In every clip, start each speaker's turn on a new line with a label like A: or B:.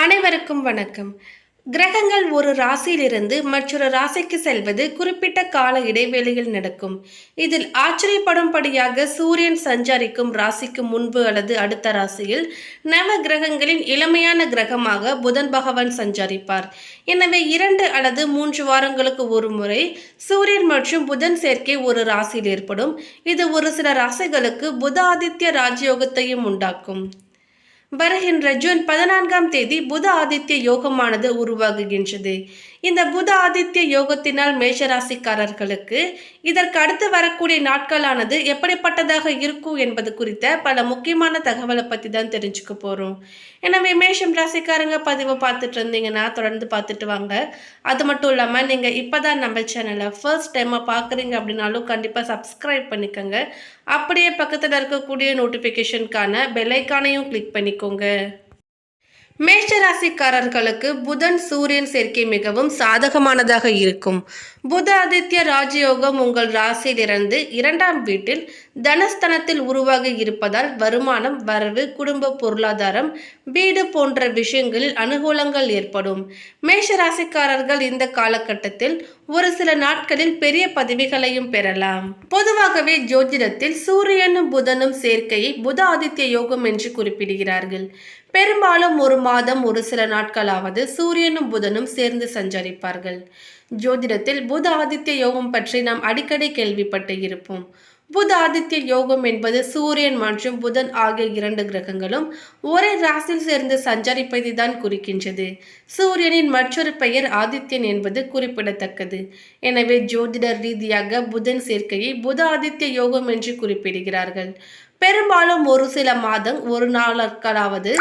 A: அனைவருக்கும் வணக்கம். கிரகங்கள் ஒரு ராசியிலிருந்து மற்றொரு ராசிக்கு செல்வது குறிப்பிட்ட கால இடைவெளியில் நடக்கும். இதில் ஆச்சரியப்படும்படியாக சூரியன் சஞ்சரிக்கும் ராசிக்கு முன்பு அல்லது அடுத்த ராசியில் நவ கிரகங்களின் இளமையான கிரகமாக புதன் பகவான் சஞ்சரிப்பார். எனவே இரண்டு அல்லது மூன்று வாரங்களுக்கு ஒரு முறை சூரியன் மற்றும் புதன் சேர்க்கை ஒரு ராசியில் ஏற்படும். இது ஒரு சில ராசிகளுக்கு புத ஆதித்ய ராஜயோகத்தையும் உண்டாக்கும். வருகின்ற ஜூன் பதினான்காம் தேதி புத ஆதித்ய யோகமானது உருவாகுகின்றது. இந்த புத ஆதித்ய யோகத்தினால் மேஷராசிக்காரர்களுக்கு இதற்கு அடுத்து வரக்கூடிய நாட்களானது எப்படிப்பட்டதாக இருக்கும் என்பது குறித்த பல முக்கியமான தகவலை பற்றி தான் தெரிஞ்சுக்க போகிறோம் எனவே மேஷம் ராசிக்காரங்க பதிவை பார்த்துட்டு இருந்தீங்கன்னா தொடர்ந்து பார்த்துட்டு வாங்க. அது மட்டும் இல்லாமல் நீங்கள் இப்போ தான் நம்ம சேனலை ஃபர்ஸ்ட் டைமாக பார்க்குறீங்க அப்படின்னாலும் கண்டிப்பாக சப்ஸ்கிரைப் பண்ணிக்கோங்க. அப்படியே பக்கத்தில் இருக்கக்கூடிய நோட்டிஃபிகேஷனுக்கான பெல்லைக்கானையும் கிளிக் பண்ணிக்கோங்க. மேஷராசிக்காரர்களுக்கு புதன் சூரியன் சேர்க்கை மிகவும் சாதகமானதாக இருக்கும். புத ஆதித்ய ராஜயோகம் உங்கள் ராசியிலிருந்து இரண்டாம் வீட்டில் தனஸ்தனத்தில் உருவாகி இருப்பதால் வருமானம் வரவு குடும்ப பொருளாதாரம் வீடு போன்ற விஷயங்களில் அனுகூலங்கள் ஏற்படும். மேஷ ராசிக்காரர்கள் இந்த காலகட்டத்தில் ஒரு சில நாட்களில் பெரிய பதவிகளையும் பெறலாம். பொதுவாகவே ஜோதிடத்தில் சூரியனும் புதனும் சேர்க்கையை புத ஆதித்ய யோகம் என்று குறிப்பிடுகிறார்கள். பெரும்பாலும் ஒரு மாதம் ஒரு சில நாட்களாவது சூரியனும் புதனும் சேர்ந்து சஞ்சரிப்பார்கள். ஜோதிடத்தில் புத ஆதித்ய யோகம் பற்றி நாம் அடிக்கடி கேள்விப்பட்டு இருப்போம். புத ஆதித்ய யோகம் என்பது சூரியன் மற்றும் புதன் ஆகிய இரண்டு கிரகங்களும் ஒரே ராசியில் சேர்ந்து சஞ்சரிப்பதை தான் குறிக்கின்றது. சூரியனின் மற்றொரு பெயர் ஆதித்யன் என்பது குறிப்பிடத்தக்கது. எனவே ஜோதிடர் ரீதியாக புதன் சேர்க்கையை புத ஆதித்ய யோகம் என்று குறிப்பிடுகிறார்கள். பெரும்பாலும் ஒரு சில மாதம் ஒரு நாட்களாவது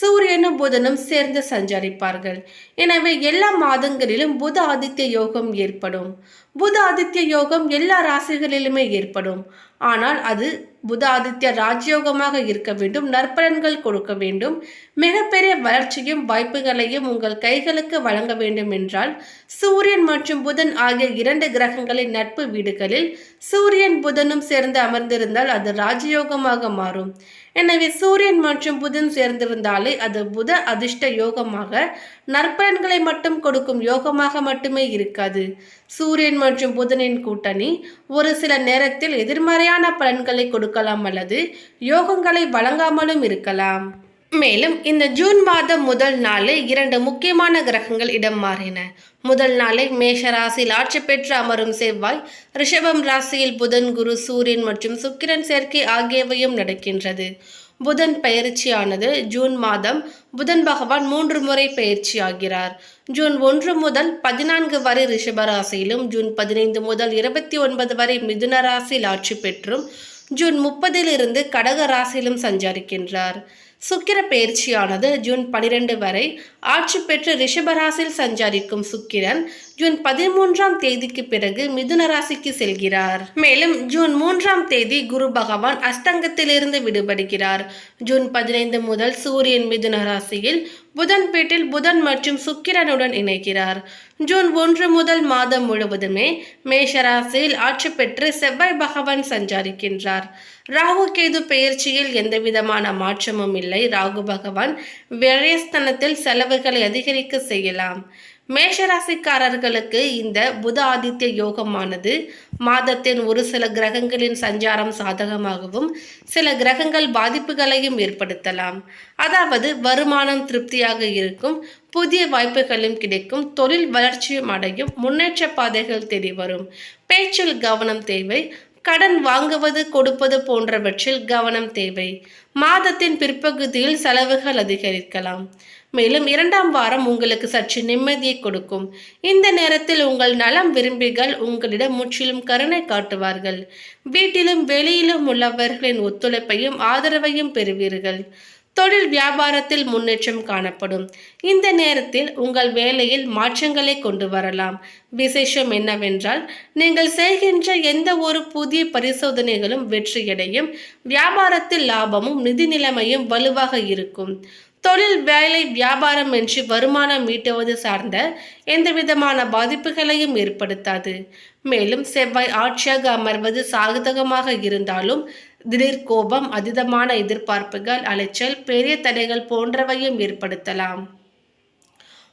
A: சூரியனும் புதனும் சேர்ந்து சஞ்சரிப்பார்கள். எனவே எல்லா மாதங்களிலும் புத ஆதித்ய யோகம் ஏற்படும். புத ஆதித்ய யோகம் எல்லா ராசிகளிலுமே ஏற்படும். ஆனால் அது புத ஆதித்ய ராஜயோகமாக இருக்க வேண்டும் நற்பலன்கள் கொடுக்க வேண்டும். மிகப்பெரிய வளர்ச்சியும் வாய்ப்புகளையும் உங்கள் கைகளுக்கு வழங்க வேண்டும் என்றால் சூரியன் மற்றும் புதன் ஆகிய இரண்டு கிரகங்களின் நட்பு வீடுகளில் சூரியன் புதனும் சேர்ந்து அமர்ந்திருந்தால் அது ராஜயோகமாக மாறும். எனவே சூரியன் மற்றும் புதன் சேர்ந்திருந்தாலே அது புத அதிர்ஷ்ட யோகமாக நற்பலன்களை மட்டும் கொடுக்கும் யோகமாக மட்டுமே இருக்காது. சூரியன் மற்றும் புதனின் கூட்டணி ஒரு சில நேரத்தில் எதிர்மறையான பலன்களை கொடுக்கலாம் அல்லது யோகங்களை வழங்காமலும் இருக்கலாம். மேலும் இந்த ஜூன் மாதம் முதல் நாளில் இரண்டு முக்கியமான கிரகங்கள் இடம் மாறின. முதல் நாளில் மேஷ ராசியில் ஆட்சி பெற்று அமரும் செவ்வாய் ரிஷபம் ராசியில் புதன் குரு சூரியன் மற்றும் சுக்கிரன் சேர்க்கை ஆகியவையும் நடக்கின்றது. புதன் பயிற்சியானது ஜூன் மாதம் புதன் பகவான் மூன்று முறை பயிற்சி ஆகிறார் ஜூன் ஒன்று முதல் பதினான்கு வரை ரிஷபராசியிலும் ஜூன் பதினைந்து முதல் இருபத்தி ஒன்பது வரை மிதுன ராசியில் ஆட்சி பெற்றும் ஜூன் முப்பதிலிருந்து கடக ராசியிலும் சஞ்சரிக்கின்றார். சுக்கிர பயிற்சியானது ஜூன் பனிரெண்டு வரை ஆட்சி பெற்று ரிஷபராசில் சஞ்சரிக்கும் சுக்கிரன். ஜூன் பதிமூன்றாம் தேதிக்கு பிறகு மிதுன ராசிக்கு செல்கிறார். மேலும் ஜூன் மூன்றாம் தேதி குரு பகவான் அஸ்தங்கத்திலிருந்து விடுபடுகிறார். ஜூன் பதினைந்து முதல் சூரியன் மிதுன ராசியில் புதன் வீட்டில் புதன் மற்றும் சுக்கிரனுடன் இணைகிறார். ஜூன் ஒன்று முதல் மாதம் முழுவதுமே மேஷராசியில் ஆட்சி பெற்று செவ்வாய் பகவான் சஞ்சரிக்கின்றார். ராகு கேது பெயர்ச்சியில் எந்தவிதமான மாற்றமும் இல்லை. ராகு பகவான் விரயஸ்தனத்தில் செலவுகளை அதிகரிக்க செய்யலாம். மேஷராசிக்காரர்களுக்கு இந்த புத ஆதித்ய யோகமானது மாதத்தின் ஒரு சில கிரகங்களின் சஞ்சாரம் சாதகமாகவும் சில கிரகங்கள் பாதிப்புகளையும் ஏற்படுத்தலாம். அதாவது வருமானம் திருப்தியாக இருக்கும் புதிய வாய்ப்புகளும் கிடைக்கும் தொழில் வளர்ச்சியும் அடையும் முன்னேற்ற பாதைகள் தெரிவரும் பேச்சில் கவனம் தேவை கடன் வாங்குவது கொடுப்பது போன்றவற்றில் கவனம் தேவை. மாதத்தின் பிற்பகுதியில் செலவுகள் அதிகரிக்கலாம். மேலும் இரண்டாம் வாரம் உங்களுக்கு சற்று நிம்மதியை கொடுக்கும். இந்த நேரத்தில் உங்கள் நலம் விரும்பிகள் உங்களிடம் முற்றிலும் கருணை காட்டுவார்கள். வீட்டிலும் வெளியிலும் உள்ளவர்களின் ஒத்துழைப்பையும் ஆதரவையும் பெறுவீர்கள். தொழில் வியாபாரத்தில் முன்னேற்றம் காணப்படும். இந்த நேரத்தில் உங்கள் வேலையில் மாற்றங்களை கொண்டு வரலாம். விசேஷம் என்னவென்றால் நீங்கள் செய்கின்ற எந்த ஒரு புதிய பரிசோதனைகளும் வெற்றியடையும். வியாபாரத்தில் லாபமும் நிதி நிலைமையும் வலுவாக இருக்கும். தொழில் வேலை வியாபாரம் என்று வருமானம் ஈட்டுவது சார்ந்த எந்த விதமான பாதிப்புகளையும் ஏற்படுத்தாது. மேலும் செவ்வாய் ஆட்சியாக அமர்வது சாதகமாக இருந்தாலும் திடீர் கோபம் அதீதமான எதிர்பார்ப்புகள் அலைச்சல் பெரிய தடைகள் போன்றவையும் ஏற்படுத்தலாம்.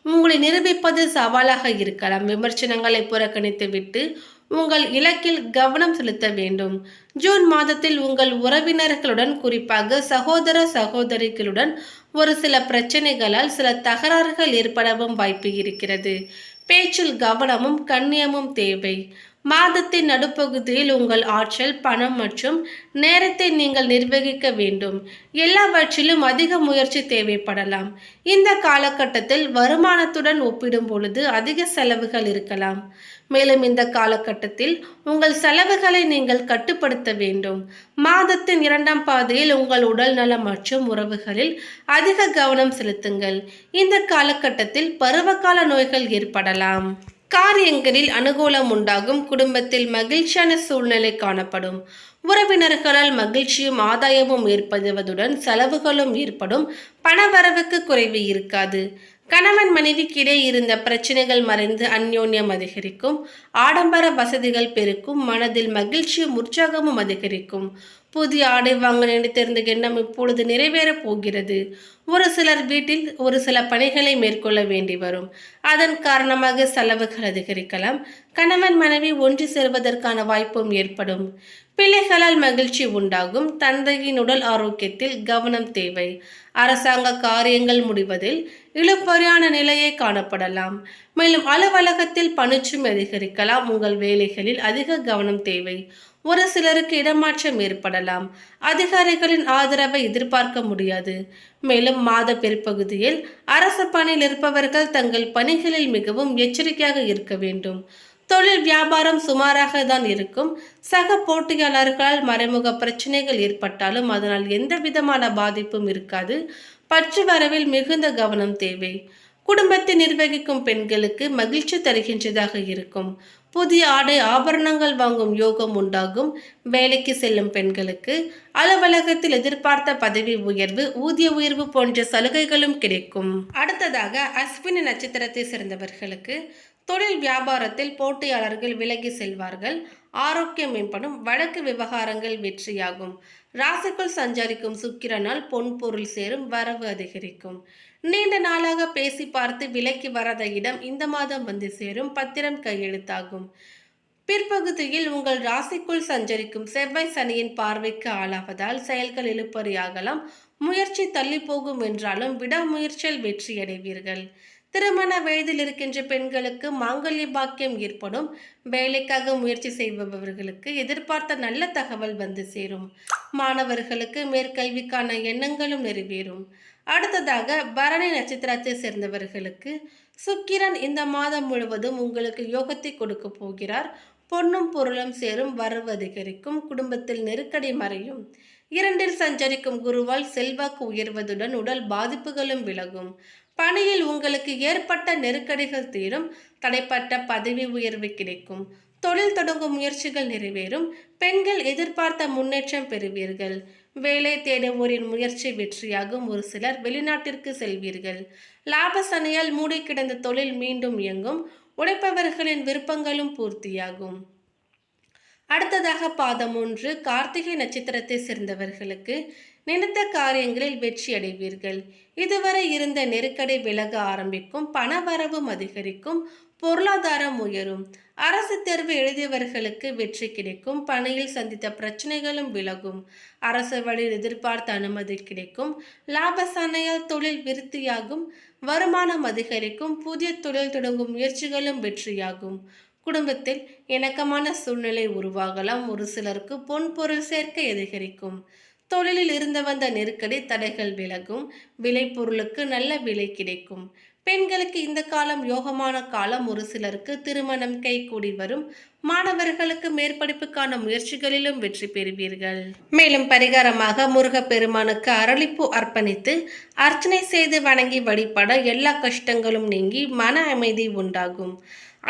A: உங்களை நிரூபிப்பது சவாலாக இருக்கலாம். விமர்சனங்களை புறக்கணித்துவிட்டு உங்கள் இலக்கில் கவனம் செலுத்த வேண்டும். ஜூன் மாதத்தில் உங்கள் உறவினர்களுடன் குறிப்பாக சகோதர சகோதரிகளுடன் ஒரு சில பிரச்சனைகளால் சில தகராறுகள் ஏற்படவும் வாய்ப்பு இருக்கிறது. பேச்சில் கவனமும் கண்ணியமும் தேவை. மாதத்தின் நடுப்பகுதியில் உங்கள் ஆற்றல் பணம் மற்றும் நேரத்தை நீங்கள் நிர்வகிக்க வேண்டும். எல்லாவற்றிலும் அதிக முயற்சி தேவைப்படலாம். இந்த காலகட்டத்தில் வருமானத்துடன் ஒப்பிடும் பொழுது அதிக செலவுகள் இருக்கலாம். மேலும் இந்த காலகட்டத்தில் உங்கள் செலவுகளை நீங்கள் கட்டுப்படுத்த வேண்டும். மாதத்தின் இரண்டாம் பாதையில் உங்கள் உடல் நலம் மற்றும் உறவுகளில் அதிக கவனம் செலுத்துங்கள். இந்த காலகட்டத்தில் பருவகால நோய்கள் ஏற்படலாம். காரியங்களில் அனுகூலம் உண்டாகும் குடும்பத்தில் மகிழ்ச்சியான சூழ்நிலை காணப்படும். உறவினர்களால் மகிழ்ச்சியும் ஆதாயமும் ஏற்படுவதுடன் செலவுகளும் ஏற்படும். பணவரவுக்கு குறைவு இருக்காது. கணவன் மனைவிக்கிடையே இருந்த பிரச்சனைகள் மறைந்து அந்யோன்யம் அதிகரிக்கும். ஆடம்பர வசதிகள் பெருக்கும். மனதில் மகிழ்ச்சியும் உற்சாகமும் அதிகரிக்கும். புதிய ஆடை வாங்க நினைத்திருந்த எண்ணம் இப்பொழுது நிறைவேறப் போகிறது. ஒரு சிலர் வீட்டில் ஒரு சில பணிகளை மேற்கொள்ள வேண்டி வரும். அதன் காரணமாக செலவுகள் அதிகரிக்கலாம். கணவன் மனைவி ஒன்று சேர்வதற்கான வாய்ப்பும் ஏற்படும். பிள்ளைகளால் மகிழ்ச்சி உண்டாகும். தந்தையின் உடல் ஆரோக்கியத்தில் கவனம் தேவை. அரசாங்க காரியங்கள் முடிவதில் இழுபறியான நிலையை காணப்படலாம். மேலும் அலுவலகத்தில் பணிச்சும் அதிகரிக்கலாம். உங்கள் வேலைகளில் அதிக கவனம் தேவை. ஒரு சிலருக்கு இடமாற்றம் ஏற்படலாம். அதிகாரிகளின் ஆதரவை எதிர்பார்க்க முடியாது. மேலும் மாத பிற்பகுதியில் அரசு பணியில் இருப்பவர்கள் தங்கள் பணிகளில் மிகவும் எச்சரிக்கையாக இருக்க வேண்டும். தொழில் வியாபாரம் சுமாராக தான் இருக்கும். சக போட்டியாளர்களால் மறைமுக பிரச்சனைகள் ஏற்பட்டாலும் அதனால் எந்த விதமான பாதிப்பும் இருக்காது. பற்று வரவில் மிகுந்த கவனம் தேவை. குடும்பத்தை நிர்வகிக்கும் பெண்களுக்கு மகிழ்ச்சி தருகின்றதாக இருக்கும். புதிய ஆடை ஆபரணங்கள் வாங்கும் யோகம் உண்டாகும். வேலைக்கு செல்லும் பெண்களுக்கு அலுவலகத்தில் எதிர்பார்த்த பதவி உயர்வு ஊதிய உயர்வு போன்ற சலுகைகளும் கிடைக்கும். அடுத்ததாக அஸ்வினி நட்சத்திரத்தை சேர்ந்தவர்களுக்கு தொழில் வியாபாரத்தில் போட்டியாளர்கள் விலகி செல்வார்கள். ஆரோக்கியம் மேம்படும் வழக்கு விவகாரங்கள் வெற்றியாகும். ராசிக்குள் சஞ்சரிக்கும் சுக்கிரனால் பொன்பொருள் சேரும் வரவு அதிகரிக்கும். நீண்ட நாளாக பேசி பார்த்து விலக்கி வராத இடம் இந்த மாதம் வந்து சேரும். பத்திரம் கையெழுத்தாகும். பிற்பகுதியில் உங்கள் ராசிக்குள் சஞ்சரிக்கும் செவ்வாய் சனியின் பார்வைக்கு ஆளாவதால் செயல்கள் இழுப்பறியாகலாம் முயற்சி தள்ளி போகும் என்றாலும் விடாமுயற்சியில் வெற்றியடைவீர்கள். திருமண வயதில் இருக்கின்ற பெண்களுக்கு மாங்கல்ய பாக்கியம் ஏற்படும். வேலைக்காக முயற்சி செய்பவர்களுக்கு எதிர்பார்த்த நல்ல தகவல் வந்து சேரும். மாணவர்களுக்கு மேற்கல்விக்கான எண்ணங்களும் நிறைவேறும். அடுத்ததாக பரணி நட்சத்திரத்தை சேர்ந்தவர்களுக்கு சுக்கிரன் இந்த மாதம் முழுவதும் உங்களுக்கு யோகத்தை கொடுக்க போகிறார். பொன்னும் பொருளும் சேரும் வரவு அதிகரிக்கும். குடும்பத்தில் நெருக்கடி மறையும். இரண்டில் சஞ்சரிக்கும் குருவால் செல்வாக்கு உயர்வதுடன் உடல் பாதிப்புகளும் விலகும். பணியில் உங்களுக்கு ஏற்பட்ட நெருக்கடிகள் தீரும். தடைப்பட்ட பதவி உயர்வு கிடைக்கும். தொழில் தொடங்கும் முயற்சிகள் நிறைவேறும். பெண்கள் எதிர்பார்த்த முன்னேற்றம் பெறுவீர்கள். வேலை தேடுவோரின் முயற்சி வெற்றியாகும். ஒரு சிலர் வெளிநாட்டிற்கு செல்வீர்கள். லாப சனையால் மூடி கிடந்த தொழில் மீண்டும் இயங்கும். உடைப்பவர்களின் விருப்பங்களும் பூர்த்தியாகும். அடுத்ததாக பாதம் ஒன்று கார்த்திகை நட்சத்திரத்தை சேர்ந்தவர்களுக்கு நினைத்த காரியங்களில் வெற்றி அடைவீர்கள் இதுவரை இருந்த நெருக்கடி விலக ஆரம்பிக்கும் பணவரவும் அதிகரிக்கும் பொருளாதாரம் உயரும். அரசு தேர்வு எழுதியவர்களுக்கு வெற்றி கிடைக்கும் பணியில் சந்தித்த பிரச்சனைகளும் விலகும். அரசு வழியில் எதிர்பார்த்த அனுமதி கிடைக்கும் லாபசனையால் தொழில் விருத்தியாகும் வருமானம் அதிகரிக்கும் புதிய தொழில் தொடங்கும் முயற்சிகளும் வெற்றியாகும். குடும்பத்தில் இணக்கமான சூழ்நிலை உருவாகலாம் ஒரு சிலருக்கு பொன் பொருள் சேர்க்கை அதிகரிக்கும். தொழிலில் இருந்து வந்த நெருக்கடி தடைகள் விலகும் விளைபொருளுக்கு நல்ல விலை கிடைக்கும். பெண்களுக்கு இந்த காலம் யோகமான காலம். ஒரு சிலருக்கு திருமணம் கைகூடி வரும். மாணவர்களுக்கு மேற்படிப்புக்கான முயற்சிகளிலும் வெற்றி பெறுவீர்கள். மேலும் பரிகாரமாக முருகப்பெருமானுக்கு அரளிப்பு அர்ப்பணித்து அர்ச்சனை செய்து வணங்கி வழிபட எல்லா கஷ்டங்களும் நீங்கி மன அமைதி உண்டாகும்.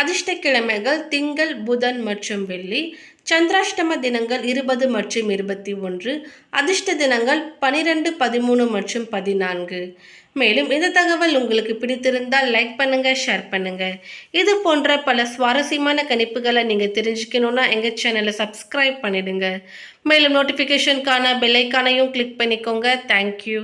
A: அதிர்ஷ்ட கிழமைகள் திங்கள் புதன் மற்றும் வெள்ளி சந்திராஷ்டம தினங்கள் இருபது மற்றும் இருபத்தி ஒன்று அதிர்ஷ்ட தினங்கள் பனிரெண்டு பதிமூணு மற்றும் பதினான்கு. மேலும் இந்த தகவல் உங்களுக்கு பிடித்திருந்தால் லைக் பண்ணுங்க ஷேர் பண்ணுங்க. இது போன்ற பல சுவாரஸ்யமான கணிப்புகளை நீங்கள் தெரிஞ்சுக்கணுன்னா எங்கள் சேனலை சப்ஸ்கிரைப் பண்ணிடுங்க. மேலும் நோட்டிஃபிகேஷனுக்கான பெல்லைக்கானையும் கிளிக் பண்ணிக்கோங்க. தேங்க்யூ